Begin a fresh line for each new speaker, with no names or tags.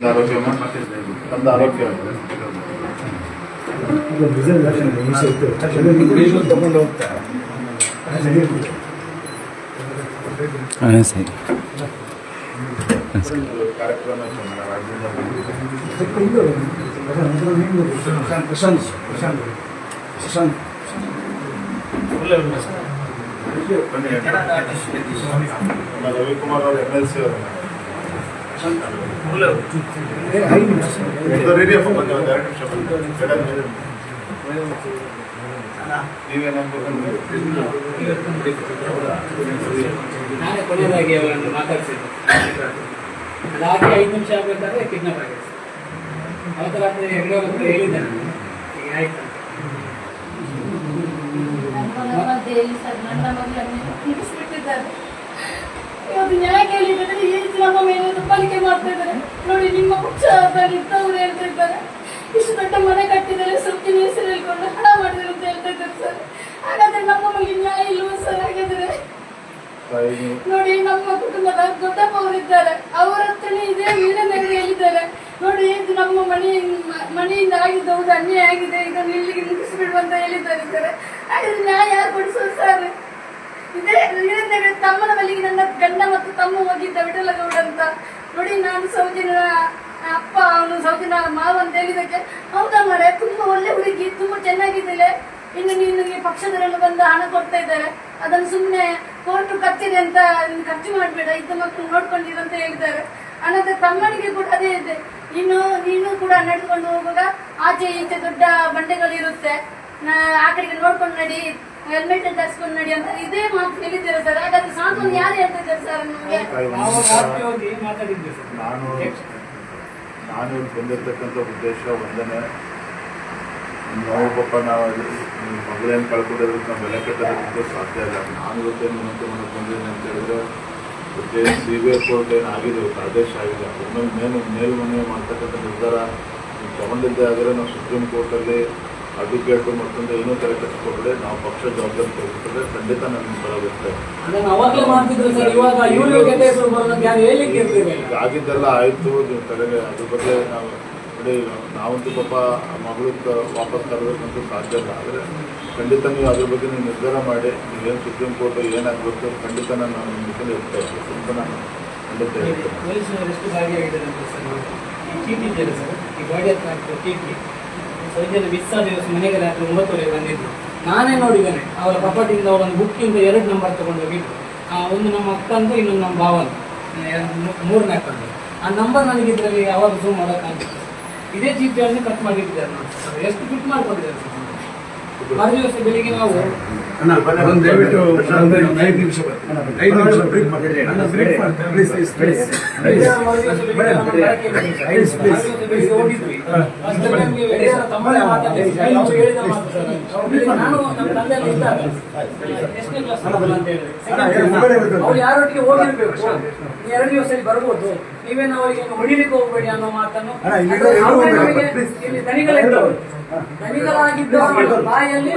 ಆರೋಗ್ಯ ನಮ್ದು ಆರೋಗ್ಯ
ಹಾಂ ಸರಿ
ಕಾರ್ಯಕ್ರಮ ರಾಜ್ಯದಿಂದ ಬಂದಿದೆ. ಬನ್ನಿ. ನಮ್ಮ ರವಿಕುಮಾರ್ ಅವರು ಎಮ್ ಎಲ್ ಸಿ ಅವರು
ನಾನೇ ಕೊನೆಯದಾಗಿ ಅವರನ್ನು ಮಾತಾಡಿಸಿದ್ದೆ ಅದಾಗಿ ಐದು ನಿಮಿಷ ಆಗಬೇಕಾದ್ರೆ ಕಿಡ್ನಾಪ್ ಆಗಿದೆ. ಅವತ್ತು ರಾತ್ರಿ ಅವ್ರ ಹತ್ರ ಹೇಳಿದ್ದೆ ನಾನು ಈಗ ಆಯ್ತು?
ಸರ್ ನನ್ನ ಮಗಳನ್ನು ಮುಗಿಸ್ಬಿಟ್ಟಿದ್ದಾರೆ ಇವತ್ತು ನ್ಯಾಯ ಕೇಳಿದ್ರೆ ಈ ರೀತಿ ನಮ್ಮ ಮೇಲೆ ಪಾಲಿಕೆ ಮಾಡ್ತಾ ಇದ್ದಾರೆ. ನೋಡಿ, ನಿಮ್ಮ ಪಕ್ಷದಲ್ಲಿ ಇದ್ದವರು ಹೇಳ್ತಾ ಇದ್ದಾರೆ. ಇಷ್ಟು ದೊಡ್ಡ ಮನೆ ಕಟ್ಟಿದರೆ ಸೊಪ್ಪಿನ ಹೆಸರು ಹೇಳ್ಕೊಂಡು ಹಣ ಮಾಡಿದ್ರು ಅಂತ ಹೇಳ್ತಾ ಇದ್ದಾರೆ ಸರ್. ಹಾಗಾದ್ರೆ ನಮ್ಮ ಮನೆಗೆ ನ್ಯಾಯ ಇಲ್ವ ಸರ್? ಹಾಗಾದ್ರೆ? ನೋಡಿ, ನಮ್ಮ ಕುಟುಂಬದ ದೊಡ್ಡಪ್ಪ ಅವರಿದ್ದಾರೆ. ಅವರ ಹತ್ರನೇ ಇದೇ ಹೇಳಿದ್ದಾರೆ ನೋಡಿ, ಇದು ನಮ್ಮ ಮನೆ, ಮನೆಯಿಂದ ಆಗಿದ್ದ ಒಂದು ಅನ್ಯಾಯ ಆಗಿದೆ. ಇದನ್ನು ಇಲ್ಲಿಗೆ ಮುಗಿಸ್ಬಿಡುವಂತ ಹೇಳಿದ್ದಾರೆ ಸರ್. ಹಾಗಾದ್ರೆ ನ್ಯಾಯ ಯಾರು ಕೊಡಿಸೋದು ಸರ್? ಇದೇ ವೀರನಗರ ತಮ್ಮನ ಬಳಿಗೆ ನನ್ನ ಗಂಡ ಮತ್ತು ತಮ್ಮ ಹೋಗಿದ್ದ ವಿಠಲಗೌಡ ಅಂತ ನೋಡಿ, ನಾನು ಸೌಜನ್ಯ, ಅಪ್ಪ, ಅವನು ಸೌಜನ್ಯ ಮಾವ ಅಂತ ಹೇಳಿದಕ್ಕೆ ಹೌದಾ ಮಾರೆ, ತುಂಬಾ ಒಳ್ಳೆ ಹುಡುಗಿ, ತುಂಬಾ ಚೆನ್ನಾಗಿದ್ದಾಳೆ. ಇನ್ನು ನೀನು ಈ ಪಕ್ಷದವರೆಲ್ಲ ಬಂದು ಹಣ ಕೊಡ್ತಾ ಇದ್ದಾರೆ. ಅದನ್ನು ಸುಮ್ಮನೆ ಕೋರ್ಟು ಕಚ್ಚಿದೆ ಅಂತ ಖರ್ಚು ಮಾಡಬೇಡ, ಇದ್ದ ಮಕ್ಕಳು ನೋಡ್ಕೊಂಡಿರು ಅಂತ ಹೇಳಿದ್ದಾರೆ. ಅನಂತರ ತಮ್ಮನಿಗೆ ಕೂಡ ಅದೇ ಇದೆ. ಇನ್ನು ನೀನು ಕೂಡ ನಡ್ಕೊಂಡು ಹೋಗುವಾಗ ಆಚೆ ಈಚೆ ದೊಡ್ಡ ಬಂಡೆಗಳಿರುತ್ತೆ. ಇರುತ್ತೆ ಆ ಕಡೆಗೆ ನೋಡ್ಕೊಂಡು ನಡಿ. ಹೆಲ್ಮೆಟ್ ಧರಿಸ್ಕೊಂಡು ನಡಿ ಅಂತ ಇದೇ ಮಾತು ಹೇಳಿದ್ದೀರಾ ಸರ್. ಹಾಗಾದ್ರೆ ಸಾಂತ್ವನ ಯಾರು ಹೇಳ್ತಿದ್ದಾರೆ ಸರ್ ನಮಗೆ?
ನಾವು ರಾತ್ರಿ ಹೋಗಿ ಮಾತಾಡಿದ್ವಿ ಸರ್.
ನಾನು ನಾನು ಬಂದಿರತಕ್ಕಂಥ ಉದ್ದೇಶ ಒಂದನೇ ನಾವು ಪಾಪ ನಾವು ನಿಮ್ಮ ಮಗಳೇನು ಕಳ್ಕೊಂಡಿರೋದಕ್ಕೆ ನಾವು ಬೆಲೆ ಕಟ್ಟೋದಕ್ಕೆ ಸಾಧ್ಯ ಇಲ್ಲ. ನಾನು ಇವತ್ತು ವಿನಂತಿ ಮಾಡಕ್ಕೆ ಬಂದಿದ್ದೀನಿ ಅಂತ ಹೇಳಿದ್ರೆ ಇವತ್ತು ಸಿ ಬಿ ಐ ಕೋರ್ಟ್ ಏನು ಆಗಿದೆ ಇವತ್ತು ಆದೇಶ ಆಗಿದೆ. ಒಮ್ಮೆ ಮೇಲು ಮೇಲ್ಮನವಿ ಮಾಡ್ತಕ್ಕಂಥ ನಿರ್ಧಾರ ತಗೊಂಡಿದ್ದೆ ತಗೊಂಡಿದ್ದೇ ಆದರೆ ನಾವು ಸುಪ್ರೀಂ ಕೋರ್ಟಲ್ಲಿ ಅಡ್ವೊಕೇಟು ಮತ್ತೊಂದು ಏನೂ ತಲೆ ಕೆಡಿಸ್ಕೊಬೇಡಿ ನಾವು ಪಕ್ಷ ಜವಾಬ್ದಾರಿ ತೆಗೆದುಕೊಂಡ್ರೆ ಖಂಡಿತ ನನ್ನ ಬರಬೇಕು ಆಗಿದ್ದೆಲ್ಲ ಆಯಿತು ನೀವು ತಲೆಗೆ ಅದ್ರ ಬಗ್ಗೆ ನಾವು ನೋಡಿ ನಾವಂತೂ ಪಾಪ ಮಗಳು ವಾಪಸ್ ತರಬೇಕಂತೂ ಸಾಧ್ಯ ಇಲ್ಲ. ಆದರೆ ಖಂಡಿತ ನೀವು ಅದ್ರ ಬಗ್ಗೆ ನೀವು ನಿರ್ಧಾರ ಮಾಡಿ ನೀವೇನು ಸುಪ್ರೀಂ ಕೋರ್ಟ್ ಏನಾಗಬೇಕು ಖಂಡಿತ ನಾನು ನಿಮ್ಮ ಜೊತೆ ಇರ್ತೀನಿ. ಅಂತ ನಾನು ಖಂಡಿತ ಹೇಳ್ತೇನೆ.
ಮಿಸ್ ಆದ ದಿವಸ ಮನೆಗೆ ರಾತ್ರಿ ಒಂಬತ್ತುವರೆಗೆ ಬಂದಿದ್ರು. ನಾನೇ ನೋಡಿದ್ದೇನೆ ಅವರ ಕಪಾಟಿಂದ ಅವರೊಂದು ಬುಕ್ಕಿಂದ ಎರಡು ನಂಬರ್ ತಗೊಂಡು ಹೋಗಿದ್ರು ಆ ಒಂದು ನಮ್ಮ ಅಕ್ಕ ಅಂತ ಇನ್ನೊಂದು ನಮ್ಮ ಭಾವ ಅಂತ ಎರಡು ಮೂ- ಮೂರನೇ ಅಕ್ಕ ಆ ನಂಬರ್ ನನಗೆ ಇದರಲ್ಲಿ ಯಾವಾಗ ಝೂಮ್ ಮಾಡೋಕ್ಕಾಗ್ತದೆ ಇದೇ ಚೀಟಿಯನ್ನು ಕಟ್ ಮಾಡಿಟ್ಟಿದ್ದಾರೆ ನಾನು ಎಷ್ಟು ಫಿಟ್ ಮಾಡ್ಕೊಂಡಿದ್ದಾರೆ. ಮರು ದಿವಸ ಬೆಳಿಗ್ಗೆ ನಾವು
ಒಂದು ದಯವಿಟ್ಟು ಐದು ನಿಮಿಷ. ಐದು ನಿಮಿಷ ಬ್ರೇಕ್ ಮಾಡಿ ಪ್ಲೀಸ್ ಪ್ಲೀಸ್ ಪ್ಲೀಸ್
ಯಾರೊಟ್ಟಿಗೆ ಹೋಗಿರ್ಬೇಕು ಎರಡು ದಿವಸ ಬರ್ಬೋದು ನೀವೇನು ಅವರಿಗೆ ಹೊಡಿಲಿಕ್ಕೆ ಹೋಗ್ಬೇಡಿ ಅನ್ನೋ ಮಾತನ್ನು
ಅಣ್ಣ, ಇಲ್ಲಿ
ಬಾಯಲ್ಲಿ